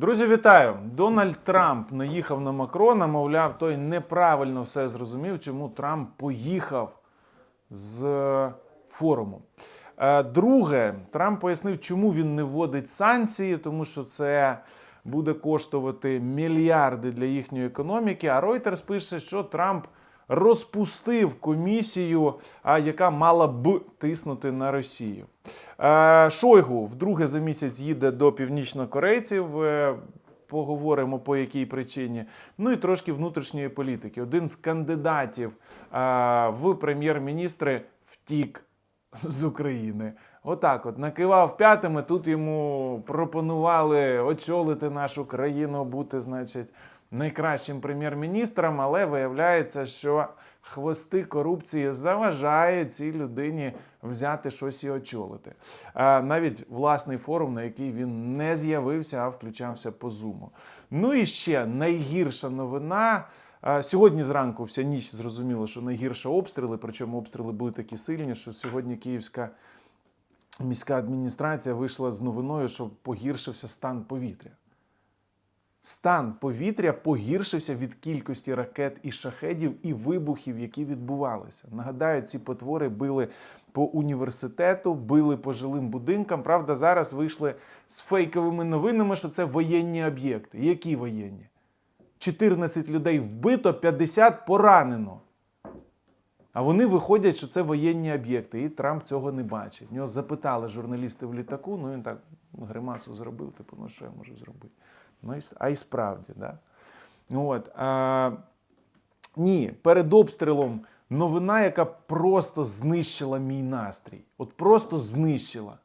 Друзі, вітаю! Дональд Трамп наїхав на Макрона, мовляв, той неправильно все зрозумів, чому Трамп поїхав з форуму. Е, Друге, Трамп пояснив, чому він не вводить санкції, тому що це буде коштувати мільярди для їхньої економіки. А Reuters пише, що Трамп розпустив комісію, яка мала б тиснути на Росію. Е, Шойгу вдруге за місяць їде до північнокорейців. е, Поговоримо по якій причині. Ну і трошки внутрішньої політики. Один з кандидатів е, в прем'єр-міністри втік з України. Отак, от накивав п'ятими. Тут йому пропонували очолити нашу країну, бути, значить, найкращим прем'єр-міністром, але виявляється, що хвости корупції заважають цій людині взяти щось і очолити. Навіть власний форум, на який він не з'явився, а включався по зуму. Ну і ще найгірша новина. Сьогодні зранку вся ніч зрозуміло, що найгірше обстріли, причому обстріли були такі сильні, що сьогодні Київська міська адміністрація вийшла з новиною, що погіршився стан повітря. Стан повітря погіршився від кількості ракет і шахедів і вибухів, які відбувалися. Нагадаю, ці потвори били по університету, били по жилим будинкам. Правда, зараз вийшли з фейковими новинами, що це воєнні об'єкти. Які воєнні? 14 людей вбито, 50 поранено. А вони виходять, що це воєнні об'єкти, і Трамп цього не бачить. Нього запитали журналісти в літаку, ну він так гримасу зробив, типу, ну що я можу зробити? Ну, і, а й справді, да? Ну, От, а, ні, перед обстрілом новина, яка просто знищила мій настрій. От просто знищила.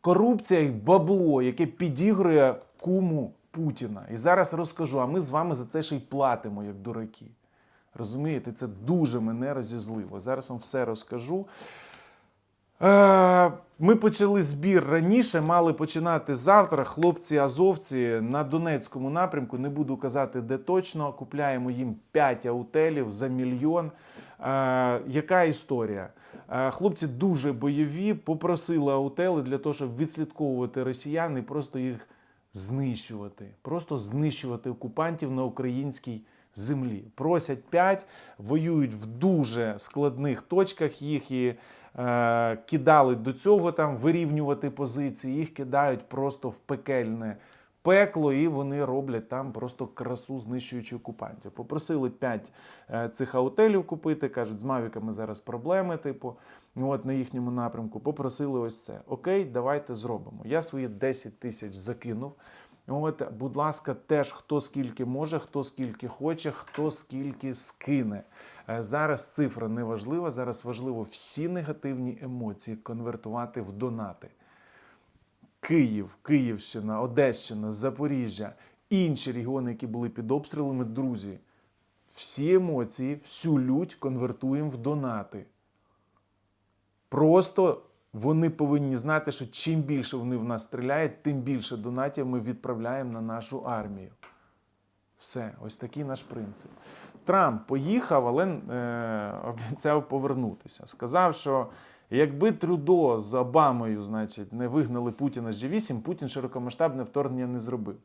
Корупція і бабло, яке підігрує куму Путіна. І зараз розкажу, а ми з вами за це ще й платимо, як дураки. Розумієте, це дуже мене розізлило. Зараз вам все розкажу. Е, Ми почали збір раніше, мали починати завтра. Хлопці азовці на Донецькому напрямку, не буду казати, де точно. Купляємо їм 5 аутелів за мільйон. Е, Яка історія? Е, Хлопці дуже бойові, попросили аутели для того, щоб відслідковувати росіян і просто їх знищувати, просто знищувати окупантів на українській землі. Просять 5, воюють в дуже складних точках. Їх і кидали до цього там вирівнювати позиції. Їх кидають просто в пекельне пекло, і вони роблять там просто красу, знищуючи окупантів. Попросили 5 е, цих аутелів купити. кажуть, з мавіками зараз проблеми, типу, от на їхньому напрямку. Попросили ось це. Окей, давайте зробимо. Я свої 10 тисяч закинув. От, будь ласка, теж хто скільки може, хто скільки хоче, хто скільки скине. Е, Зараз цифра не важлива. Зараз важливо всі негативні емоції конвертувати в донати. Київ, Київщина, Одещина, Запоріжжя, інші регіони, які були під обстрілами, друзі. Всі емоції, всю лють конвертуємо в донати. Просто вони повинні знати, що чим більше вони в нас стріляють, тим більше донатів ми відправляємо на нашу армію. Все, ось такий наш принцип. Трамп поїхав, але е, обіцяв повернутися. Сказав, що якби Трюдо з Обамою, значить, не вигнали Путіна з G8, Путін широкомасштабне вторгнення не зробив.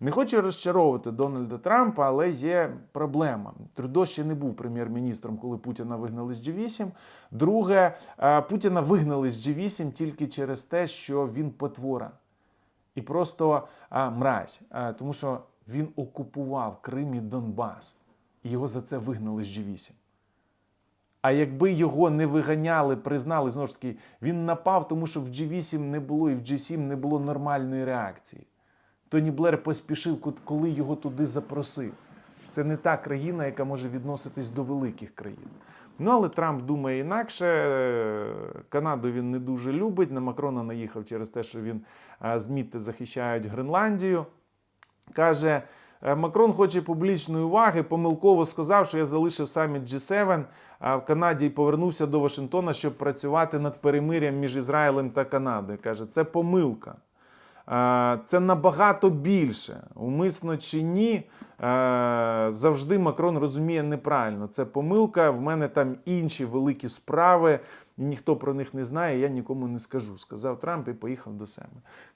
Не хочу розчаровувати Дональда Трампа, але є проблема. Трюдо ще не був прем'єр-міністром, коли Путіна вигнали з G8. Друге, е, Путіна вигнали з G8 тільки через те, що він потвора і просто а, мразь, а, тому що він окупував Крим і Донбас, і його за це вигнали з G8. А якби його не виганяли, признали, знову ж таки, він напав, тому що в G8 не було і в G7 не було нормальної реакції. Тоні Блер поспішив, коли його туди запросив. Це не та країна, яка може відноситись до великих країн. Ну, але Трамп думає інакше. Канаду він не дуже любить. На Макрона наїхав через те, що він з Мітти захищають Гренландію. Каже, е, Макрон хоче публічної уваги, помилково сказав, що я залишив саміт G7 в Канаді і повернувся до Вашингтона, щоб працювати над перемир'ям між Ізраїлем та Канадою. Каже, це помилка. Е, Це набагато більше. Умисно чи ні, е, завжди Макрон розуміє неправильно. Це помилка. В мене там інші великі справи, і ніхто про них не знає. Я нікому не скажу. Сказав Трамп і поїхав до себе.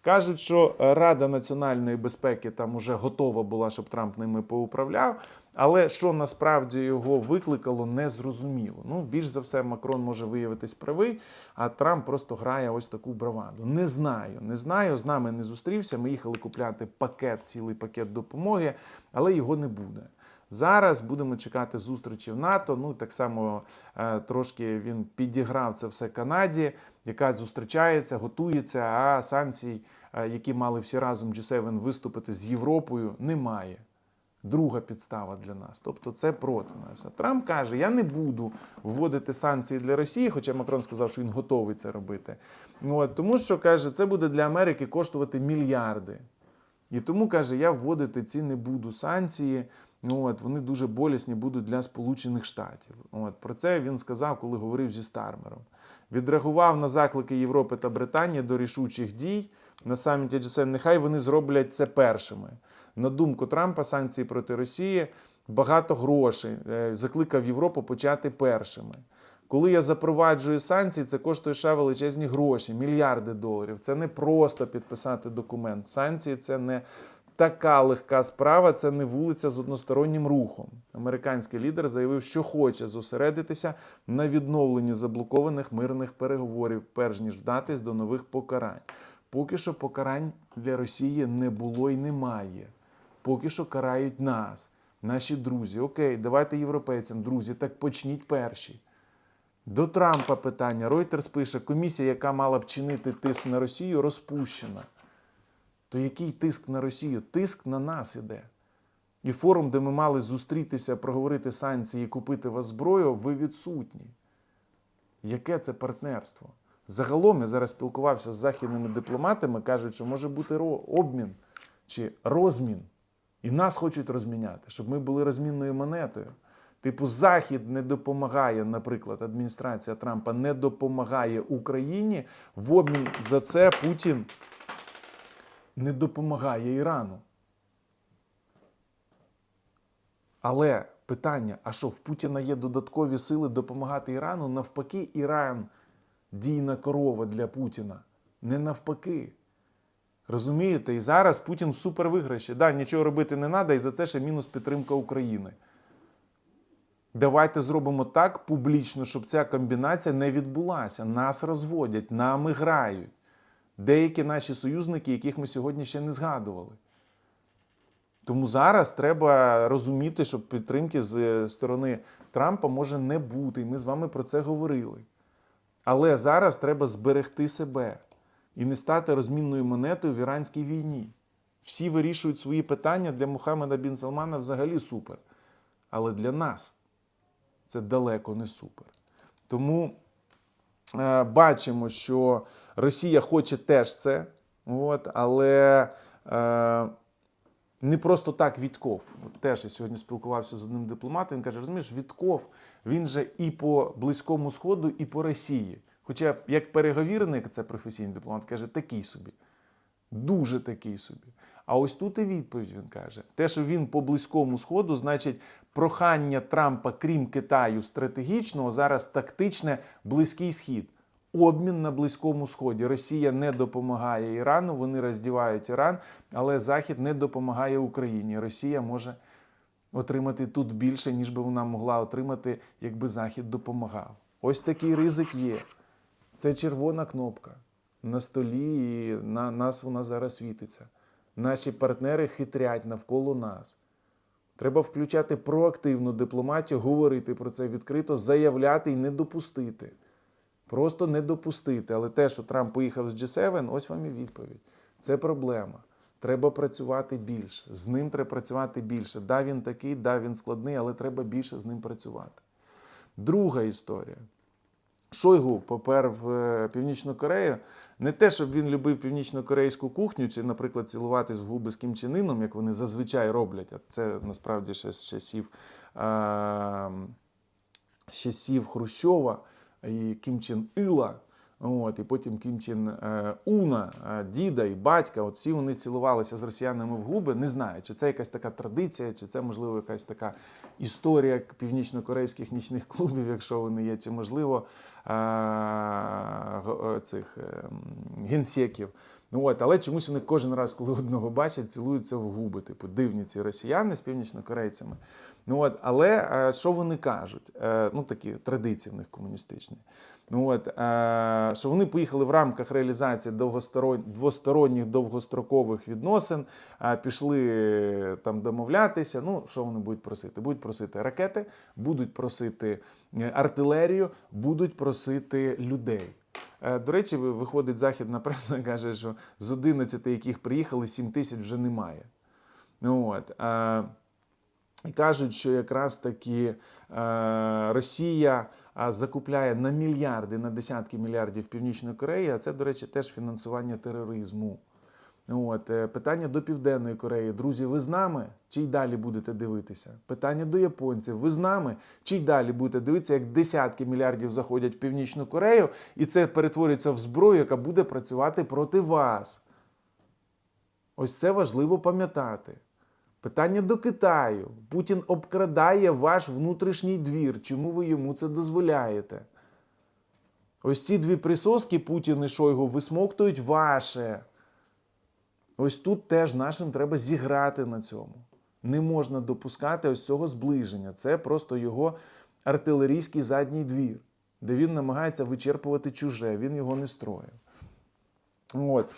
Кажуть, що Рада національної безпеки там уже готова була, щоб Трамп ними поуправляв. Але що насправді його викликало, не зрозуміло. Ну, більш за все, Макрон може виявитись правий, а Трамп просто грає ось таку браваду. Не знаю, не знаю. З нами не зустрівся. Ми їхали купляти пакет, цілий пакет допомоги, але його не буде. Зараз будемо чекати зустрічі в НАТО. Ну так само е, трошки він підіграв це все Канаді, яка зустрічається, готується. А санкцій, е, які мали всі разом G7 виступити з Європою, немає. Друга підстава для нас. Тобто це проти нас. А Трамп каже: я не буду вводити санкції для Росії, хоча Макрон сказав, що він готовий це робити. От, тому що каже, це буде для Америки коштувати мільярди. І тому каже, я вводити ці не буду санкції. Ну, от, вони дуже болісні будуть для Сполучених Штатів. От, про це він сказав, коли говорив зі Стармером. Відреагував на заклики Європи та Британії до рішучих дій на саміті G7. Нехай вони зроблять це першими. На думку Трампа, санкції проти Росії багато грошей. Е, Закликав Європу почати першими. Коли я запроваджую санкції, це коштує ще величезні гроші, мільярди доларів. Це не просто підписати документ. Санкції це не така легка справа, це не вулиця з одностороннім рухом. Американський лідер заявив, що хоче зосередитися на відновленні заблокованих мирних переговорів, перш ніж вдатись до нових покарань. Поки що покарань для Росії не було і немає. Поки що карають нас, наші друзі. Окей, давайте європейцям, друзі, так почніть перші. До Трампа питання. Reuters пише, комісія, яка мала б чинити тиск на Росію, розпущена. То який тиск на Росію? Тиск на нас іде. І форум, де ми мали зустрітися, проговорити санкції і купити вас зброю, ви відсутні. Яке це партнерство? Загалом я зараз спілкувався з західними дипломатами, кажуть, що може бути обмін чи розмін. І нас хочуть розміняти, щоб ми були розмінною монетою. Типу, Захід не допомагає, наприклад, адміністрація Трампа не допомагає Україні. В обмін за це Путін не допомагає Ірану. Але питання: а що в Путіна є додаткові сили допомагати Ірану? Навпаки, Іран дійна корова для Путіна. Не навпаки. Розумієте? І зараз Путін в супервиграші. Да, нічого робити не треба, і за це ще мінус підтримка України. Давайте зробимо так публічно, щоб ця комбінація не відбулася. Нас розводять, нами грають. Деякі наші союзники, яких ми сьогодні ще не згадували. Тому зараз треба розуміти, що підтримки з сторони Трампа може не бути. І ми з вами про це говорили. Але зараз треба зберегти себе і не стати розмінною монетою в іранській війні. Всі вирішують свої питання для Мухаммеда Бін Салмана взагалі супер. Але для нас це далеко не супер. Тому е, бачимо, що Росія хоче теж це, от, але е, не просто так Вітков. От теж я сьогодні спілкувався з одним дипломатом. Він каже: розумієш, Вітков він же і по Близькому Сходу, і по Росії. Хоча як переговірник, це професійний дипломат, каже, такий собі. Дуже такий собі. А ось тут і відповідь він каже: те, що він по близькому сходу, значить, прохання Трампа, крім Китаю, стратегічного, зараз тактичне близький схід. Обмін на Близькому Сході. Росія не допомагає Ірану, вони роздівають Іран, але Захід не допомагає Україні. Росія може отримати тут більше, ніж би вона могла отримати, якби Захід допомагав. Ось такий ризик є. Це червона кнопка на столі, і на нас вона зараз світиться. Наші партнери хитрять навколо нас. Треба включати проактивну дипломатію, говорити про це відкрито, заявляти і не допустити. Просто не допустити. Але те, що Трамп поїхав з G7, ось вам і відповідь. Це проблема. Треба працювати більше. З ним треба працювати більше. Да, він такий, да, він складний, але треба більше з ним працювати. Друга історія. Шойгу попер в е, Північну Корею. Не те, щоб він любив північно-корейську кухню, чи, наприклад, цілуватись в губи з Кім Чен Іном, як вони зазвичай роблять. А це насправді ще з часів, з часів Хрущова і Кім Чен Іла. От, і потім Кім Чен е, Уна, е, діда і батька, от всі вони цілувалися з росіянами в губи. Не знаю, чи це якась така традиція, чи це можливо якась така історія північно-корейських нічних клубів, якщо вони є, чи можливо е, цих е, генсеків. Ну от, але чомусь вони кожен раз, коли одного бачать, цілуються в губи. Типу, дивні ці росіяни з північнокорейцями. Ну от, але е, що вони кажуть? Е, ну такі традиції в них комуністичні. Ну от, е, що вони поїхали в рамках реалізації довгосторон... двосторонніх довгострокових відносин, е, пішли там домовлятися. Ну, що вони будуть просити? Будуть просити ракети, будуть просити е, артилерію, будуть просити людей. Е, До речі, виходить західна преса, каже, що з 11, яких приїхали, 7 тисяч вже немає. Ну, от, е, і кажуть, що якраз таки е, Росія закупляє на мільярди, на десятки мільярдів Північної Кореї, а це, до речі, теж фінансування тероризму. От, е, питання до Південної Кореї. Друзі, ви з нами? Чи й далі будете дивитися? Питання до японців. Ви з нами? Чи й далі будете дивитися, як десятки мільярдів заходять в Північну Корею, і це перетворюється в зброю, яка буде працювати проти вас? Ось це важливо пам'ятати. Питання до Китаю. Путін обкрадає ваш внутрішній двір. Чому ви йому це дозволяєте? Ось ці дві присоски Путін і Шойгу висмоктують ваше. Ось тут теж нашим треба зіграти на цьому. Не можна допускати ось цього зближення. Це просто його артилерійський задній двір, де він намагається вичерпувати чуже, він його не строїв. От.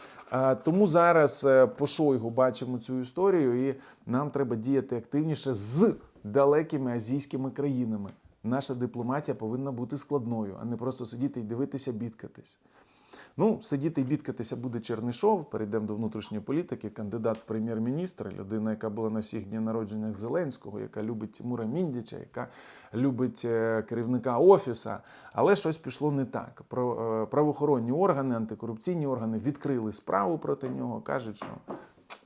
Тому зараз е, по Шойгу бачимо цю історію, і нам треба діяти активніше з далекими азійськими країнами. Наша дипломатія повинна бути складною, а не просто сидіти і дивитися, бідкатись. Ну, сидіти і бідкатися буде Чернишов. Перейдемо до внутрішньої політики. Кандидат в прем'єр-міністри, людина, яка була на всіх днях народженнях Зеленського, яка любить Тимура Міндіча, яка любить е, керівника офіса. Але щось пішло не так. Е, правоохоронні органи, антикорупційні органи відкрили справу проти нього. кажуть, що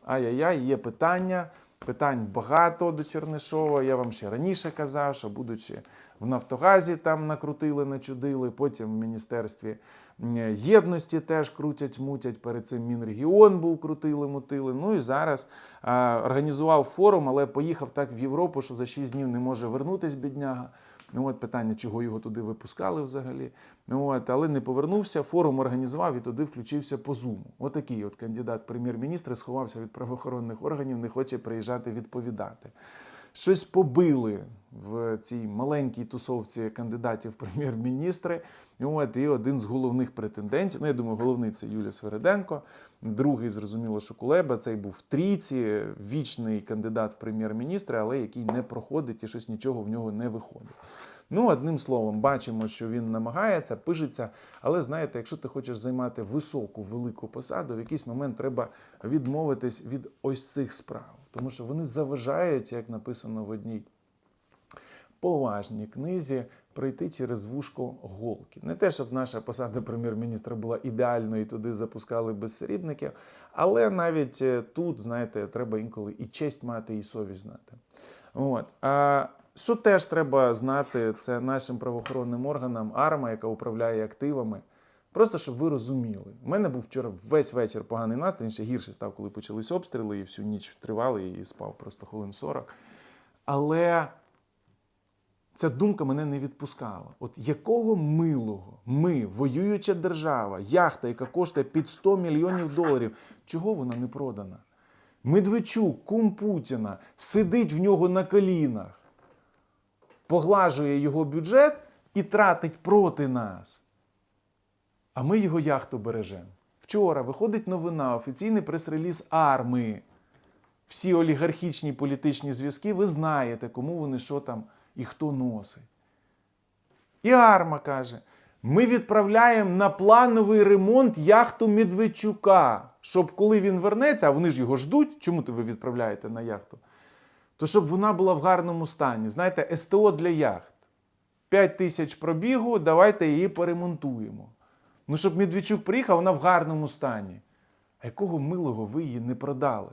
ай-яй-яй, є питання. Питань багато до Чернишова. Я вам ще раніше казав, що будучи в Нафтогазі, там накрутили, начудили. Потім в Міністерстві єдності теж крутять, мутять. Перед цим Мінрегіон був крутили, мутили. Ну і зараз а, організував форум, але поїхав так в Європу, що за 6 днів не може вернутись бідняга. Ну, от питання, чого його туди випускали взагалі. Ну, от, але не повернувся, форум організував і туди включився по зуму. Отакий от кандидат прем'єр-міністр сховався від правоохоронних органів, не хоче приїжджати відповідати. Щось побили в цій маленькій тусовці кандидатів прем'єр-міністри. От, і один з головних претендентів, ну я думаю, головний це Юлія Свереденко, другий, зрозуміло, що Кулеба, цей був в трійці, вічний кандидат в прем'єр-міністри, але який не проходить і щось нічого в нього не виходить. Ну, одним словом, бачимо, що він намагається, пишеться. Але знаєте, якщо ти хочеш займати високу, велику посаду, в якийсь момент треба відмовитись від ось цих справ, тому що вони заважають, як написано в одній поважній книзі, пройти через вушко голки. Не те, щоб наша посада прем'єр-міністра була ідеальною і туди запускали безсерібників, але навіть е, тут, знаєте, треба інколи і честь мати, і совість знати. От. А що теж треба знати, це нашим правоохоронним органам АРМА, яка управляє активами. Просто щоб ви розуміли. У мене був вчора весь вечір поганий настрій, ще гірше став, коли почались обстріли, і всю ніч тривали, і спав просто хвилин 40. Але ця думка мене не відпускала. От якого милого ми, воююча держава, яхта, яка коштує під 100 мільйонів доларів, чого вона не продана? Медведчук, кум Путіна, сидить в нього на колінах, поглажує його бюджет і тратить проти нас. А ми його яхту бережемо. Вчора виходить новина, офіційний прес-реліз арми. Всі олігархічні політичні зв'язки, ви знаєте, кому вони що там і хто носить. І Арма каже: ми відправляємо на плановий ремонт яхту Медведчука, щоб коли він вернеться, а вони ж його ждуть, чому то ви відправляєте на яхту? То щоб вона була в гарному стані. Знаєте, СТО для яхт. 5 тисяч пробігу, давайте її поремонтуємо. Ну, щоб Медведчук приїхав, вона в гарному стані. А якого милого ви її не продали?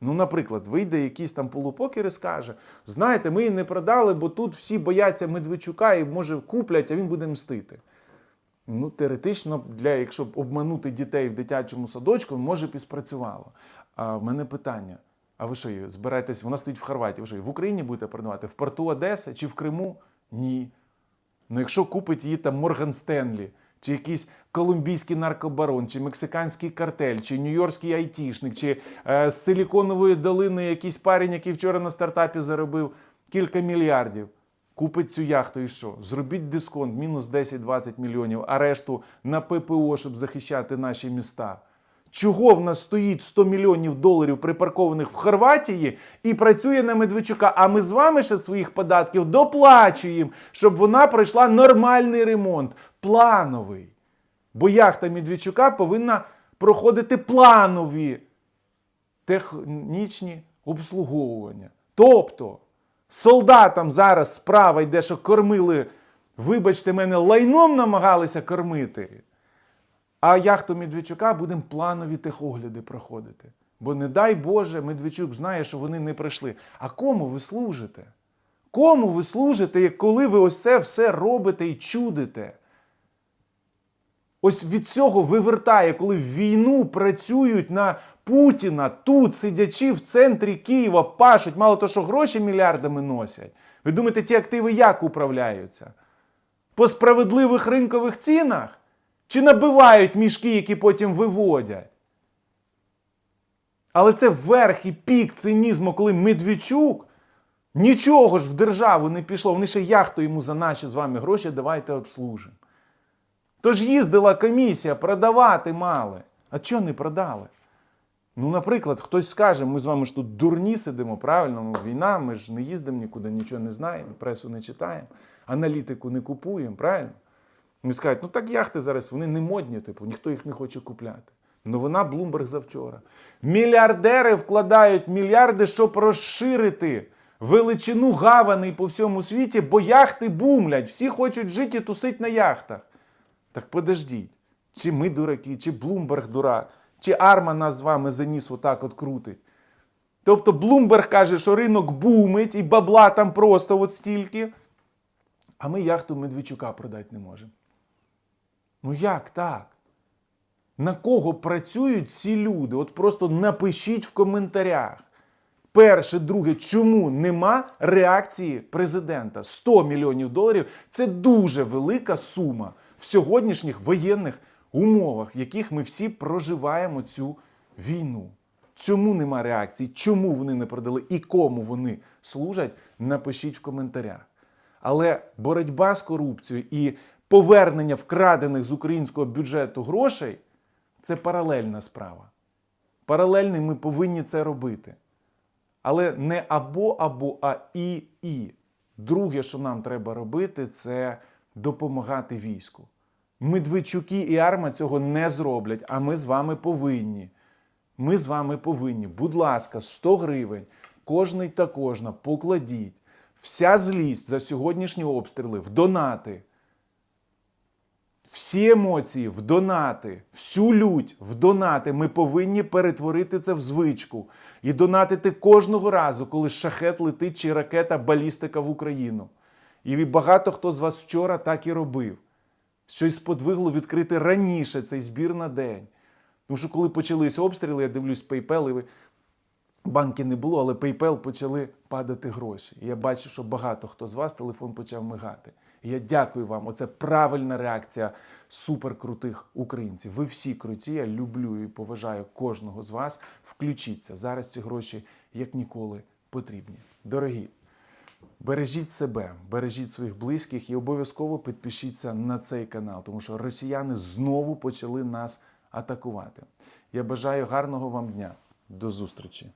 Ну, наприклад, вийде якийсь там полупокер і скаже: знаєте, ми її не продали, бо тут всі бояться Медведчука і може куплять, а він буде мстити. Ну, теоретично, для, якщо б обманути дітей в дитячому садочку, може б і спрацювало. А в мене питання: а ви що її збираєтесь? Вона стоїть в Хорватії. Ви що в Україні будете продавати? В порту Одеси чи в Криму? Ні. Ну, якщо купить її там Морган Стенлі, чи якийсь колумбійський наркобарон, чи мексиканський картель, чи нью-йоркський айтішник, чи е, з Силіконової долини якийсь парень, який вчора на стартапі заробив кілька мільярдів. Купить цю яхту і що? Зробіть дисконт, мінус 10-20 мільйонів, а решту на ППО, щоб захищати наші міста. Чого в нас стоїть 100 мільйонів доларів припаркованих в Хорватії і працює на Медведчука, а ми з вами ще своїх податків доплачуємо, щоб вона пройшла нормальний ремонт, плановий. Бо яхта Медведчука повинна проходити планові технічні обслуговування. Тобто солдатам зараз справа йде, що кормили, вибачте мене, лайном намагалися кормити. А яхту Медведчука будемо планові техогляди проходити. Бо не дай Боже, Медведчук знає, що вони не прийшли. А кому ви служите? Кому ви служите, коли ви ось це все робите і чудите? Ось від цього вивертає, коли в війну працюють на Путіна тут, сидячи в центрі Києва, пашуть, мало того, що гроші мільярдами носять. Ви думаєте, ті активи як управляються? По справедливих ринкових цінах? Чи набивають мішки, які потім виводять? Але це верх і пік цинізму, коли Медведчук нічого ж в державу не пішло. Вони ще яхту йому за наші з вами гроші давайте обслужимо. Тож їздила комісія, продавати мали. А чого не продали? Ну, наприклад, хтось скаже, ми з вами ж тут дурні сидимо, правильно, ну, війна, ми ж не їздимо нікуди, нічого не знаємо, пресу не читаємо, аналітику не купуємо, правильно? Вони скажуть, ну так яхти зараз, вони не модні, типу, ніхто їх не хоче купляти. Новина Блумберг завчора. Мільярдери вкладають мільярди, щоб розширити величину гаваней по всьому світі, бо яхти бумлять. Всі хочуть жити і тусити на яхтах. Так подождіть, чи ми дураки, чи Блумберг дурак, чи Арма нас з вами за ніс отак от крутить. Тобто Блумберг каже, що ринок бумить і бабла там просто от стільки, а ми яхту Медведчука продати не можемо. Ну як так? На кого працюють ці люди? От просто напишіть в коментарях. Перше, друге, чому нема реакції президента? 100 мільйонів доларів це дуже велика сума в сьогоднішніх воєнних умовах, в яких ми всі проживаємо цю війну. Чому нема реакції? Чому вони не продали і кому вони служать? Напишіть в коментарях. Але боротьба з корупцією і повернення вкрадених з українського бюджету грошей це паралельна справа. Паралельно ми повинні це робити. Але не або або, а і і. Друге, що нам треба робити, це допомагати війську. Медведчуки і арма цього не зроблять, а ми з вами повинні. Ми з вами повинні. Будь ласка, 100 гривень, кожний та кожна покладіть. Вся злість за сьогоднішні обстріли в донати. Всі емоції в донати, всю лють в донати. Ми повинні перетворити це в звичку і донатити кожного разу, коли шахет летить чи ракета балістика в Україну. І багато хто з вас вчора так і робив. Щось сподвигло відкрити раніше цей збір на день. Тому що коли почались обстріли, я дивлюсь PayPal, і банки не було, але PayPal почали падати гроші. І я бачу, що багато хто з вас телефон почав мигати. І я дякую вам. Оце правильна реакція суперкрутих українців. Ви всі круті. Я люблю і поважаю кожного з вас. Включіться. Зараз ці гроші як ніколи потрібні. Дорогі, бережіть себе, бережіть своїх близьких і обов'язково підпишіться на цей канал, тому що росіяни знову почали нас атакувати. Я бажаю гарного вам дня. До зустрічі!